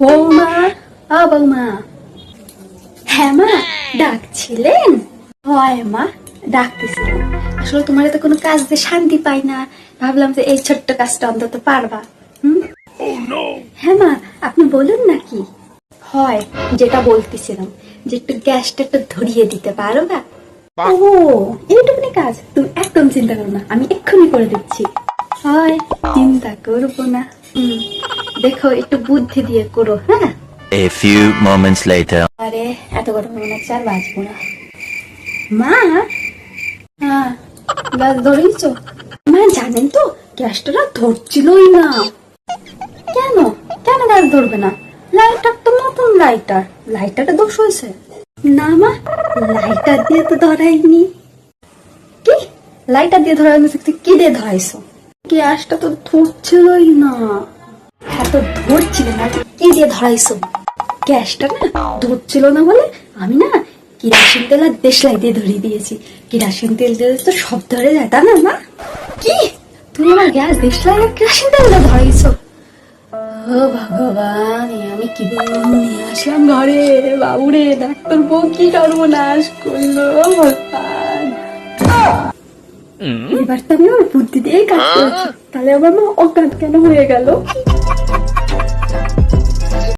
বৌমা আ বৌমা। হ্যাঁ মা ডাকছিলেন? হয় মা ডাকতেছিলাম আসলে তোমার তো কোনো কাজ দিয়ে শান্তি পাই না। ভাবলাম যে এই ছোট্ট কাজটা অন্তত পারবা। হুম? হ্যাঁ মা আপনি বলুন নাকি হয় যেটা বলতেছিলাম যে একটু গ্যাসটা একটু ধরিয়ে দিতে পারবা ও এইটুকুনি কাজ। তুমি একদম চিন্তা করো না আমি এক্ষুনি করে দিচ্ছি। হয় চিন্তা করব না। হুম। দেখো একটু বুদ্ধি দিয়ে করো হ্যাঁ? A few moments later. আরে এত গরম মনে হচ্ছে আর বাঁচবো না। মা! হ্যাঁ গ্যাস ধরেইছ? মা জানেন তো গ্যাসটা ধরছিলই না। কেন? কেন গ্যাস ধরবে না? লাইটার তো নতুন লাইটার। লাইটারে দোষ হয়েছে। না মা লাইটার দিয়ে তো ধরাইনি। কি? লাইটার দিয়ে ধরাইনি কি দিয়ে ধরাইছো? গ্যাসটা তো ধরছিলই না। হ্যাঁ তো ধরছিল না কি দিয়ে ধরাইছো? গ্যাসটা না ধরছিল না বলে আমি না কিরাসিন তেল আর দেশলাই দিয়ে ধরিয়ে দিয়েছি। কিরাসিন তেল দিলে তো সব ধরে যায় তা না মা? কি? তুমি আমার গ্যাস দেশলাই আর কিরাসিন তেল দিয়ে ধরাইছো? ও ভগবান আমি কি নিয়ে আসলাম ঘরে? বাবুরে ডাক্তার বউ কি সর্বনাশ করল ভগবান। এবার তো আমি ওর বুদ্ধি দিয়ে কাজ করেছি। তাহলে আমার মা অজ্ঞান কেন হয়ে গেল?